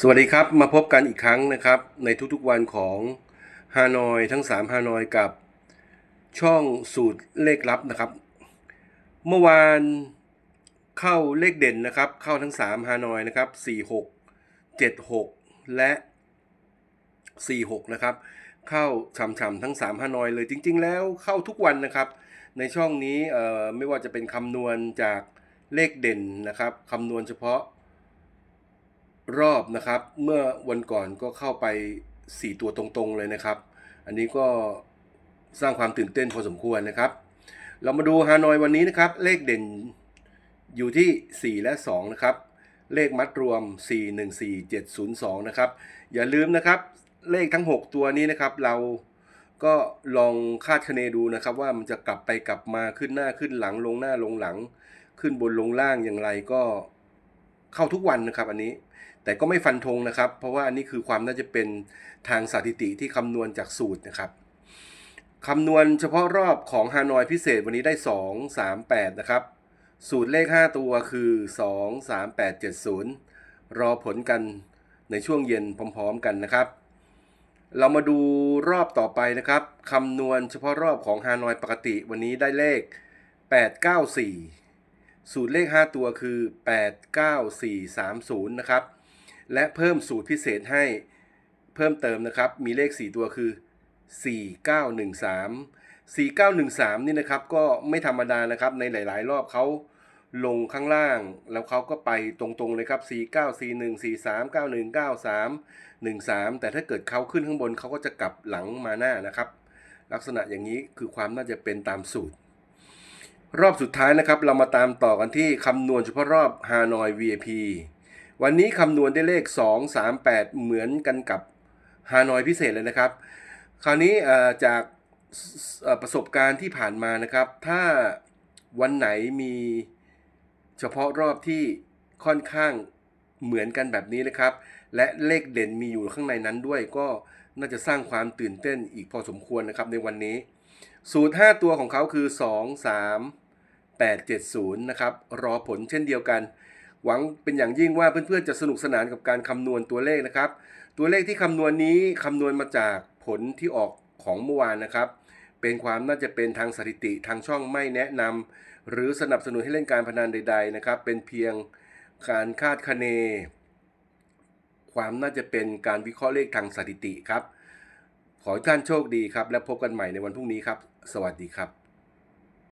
สวัสดีครับมาพบกันอีกครั้งนะครับ ในทุกๆวันของฮานอยทั้ง 3ฮานอยกับช่องสูตรเลขลับนะครับ เมื่อวานเข้าเลขเด่นนะครับ เข้าทั้ง 3ฮานอยนะครับ 46 76 และ 46 นะครับ เข้าช่ำๆทั้ง 3ฮานอยเลยจริง ๆ แล้วเข้าทุกวันนะครับ ในช่องนี้ไม่ว่าจะเป็นคำนวณจากเลขเด่นนะครับคำนวณเฉพาะ รอบนะครับ เมื่อวันก่อนก็เข้าไป 4 ตัวตรงๆเลยนะครับ อันนี้ก็สร้างความตื่นเต้นพอสมควรนะครับ เรามาดูฮานอยวันนี้นะครับ เลขเด่นอยู่ที่ 4 และ 2 นะครับ เลขมัดรวม 4 1 4 7 0 2 นะครับ อย่าลืมนะครับ เลขทั้ง 6 ตัวนี้นะครับ เราก็ลองคาดคะเนดูนะครับ ว่ามันจะกลับไปกลับมาขึ้นหน้าขึ้นหลังลงหน้าลงหลัง ขึ้นบนลงล่างอย่างไรก็ เข้าทุกวันนะครับอันนี้ แต่ก็ไม่ฟันธงนะครับ เพราะว่าอันนี้คือความน่าจะเป็นทางสถิติที่คำนวณจากสูตรนะครับคำนวณเฉพาะรอบของฮานอยพิเศษวันนี้ได้ 2 3 8 นะครับ สูตรเลข 5 ตัวคือ 2 3 8 7 0 รอผลกันในช่วงเย็นพร้อมๆกันนะครับ เรามาดูรอบต่อไปนะครับคำนวณเฉพาะรอบของฮานอยปกติวันนี้ได้เลข 894 สูตรเลข 5 ตัวคือ 89430 นะครับ และเพิ่มสูตรพิเศษให้เพิ่มเติมนะครับ มีเลข 4 ตัวคือ 4913 4913 นี่นะครับก็ไม่ธรรมดานะครับ ในหลาย ๆ รอบเขาลงข้างล่าง แล้วเขาก็ไปตรงๆเลยครับ 4941 43 91 93 13 แต่ถ้าเกิดเขาขึ้นข้างบนเขาก็จะกลับหลังมาหน้านะครับ ลักษณะอย่างนี้คือความน่าจะเป็นตามสูตร รอบสุดท้ายนะครับ เรามาตามต่อกันที่คำนวณเฉพาะรอบฮานอย VIP วันนี้คำนวณได้เลข 2 3 8 เหมือนกันกับฮานอยพิเศษเลยนะครับ คราวนี้จากประสบการณ์ที่ผ่านมานะครับ ถ้าวันไหนมีเฉพาะรอบที่ค่อนข้างเหมือนกันแบบนี้นะครับ และเลขเด่นมีอยู่ข้างในนั้นด้วยก็น่าจะสร้างความตื่นเต้นอีกพอสมควรนะครับในวันนี้ สูตร 5 ตัวของเขาคือ 2 3 8 7 0 นะครับ รอผลเช่นเดียวกัน หวังเป็นอย่างยิ่งว่าเพื่อนๆจะสนุกสนานกับการคำนวณตัวเลขนะครับ ตัวเลขที่คำนวณนี้คำนวณมาจากผลที่ออกของเมื่อวานนะครับ เป็นความน่าจะเป็นทางสถิติทางช่องไม่แนะนำหรือสนับสนุนให้เล่นการพนันใด ๆ นะครับ เป็นเพียงการคาดคะเน ความน่าจะเป็นการวิเคราะห์เลขทางสถิติครับ ขอให้ท่านโชคดีครับ และพบกันใหม่ในวันพรุ่งนี้ครับ สวัสดีครับ